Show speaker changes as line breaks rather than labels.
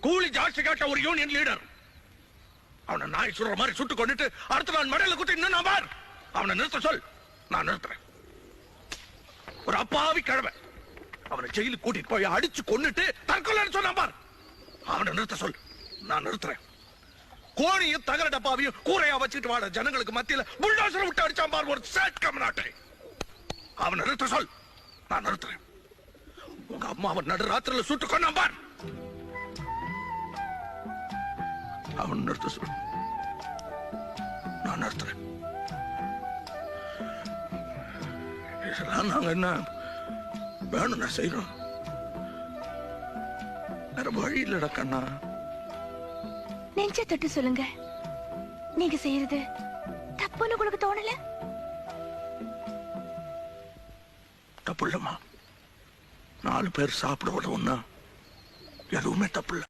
கூலி ஜாஸ்தி கேட்ட ஒரு யூனியன் லீடர் அவனை நாய் சுடுற மாதிரி சுட்டு கொண்டுட்டு அடுத்த நான் மடையில குத்தி இன்னும் பார். அவனை நிறுத்த சொல். நான் நிறுத்துறேன். ஒரு அப்பாவி கிழமை அவனை ஜெயிலுக்கு கூட்டிட்டு போய் அடிச்சு கொன்னுட்டு தற்கொலைன்னு சொன்ன பார். அவனை நிறுத்த சொல். நான் நிறுத்துறேன். கோணியும் தகர டப்பாவையும் கூரையா வச்சுட்டு வாட ஜனங்களுக்கு மத்தியில புல்டோசர் விட்டு அடிச்சான் பார் ஒரு சேட் கமநாட்டை அவனை நிறுத்த சொல். நான் நிறுத்துறேன். உங்க அம்மாவை நடு ராத்திரில சுட்டு கொண்டான் பார். அவன் நிறுத்த சொல் நான் நிறுத்துறேன். இதெல்லாம் நாங்க என்ன வேணும்னா செய்யறோம். வேற வழி இல்லடா கண்ணா.
நெஞ்ச தொட்டு சொல்லுங்க. நீங்க செய்யறது தப்புன்னு உங்களுக்கு தோணல?
தப்பு இல்லம்மா. நாலு பேர் சாப்பிட விட ஒண்ணா எதுவுமே தப்பு இல்ல.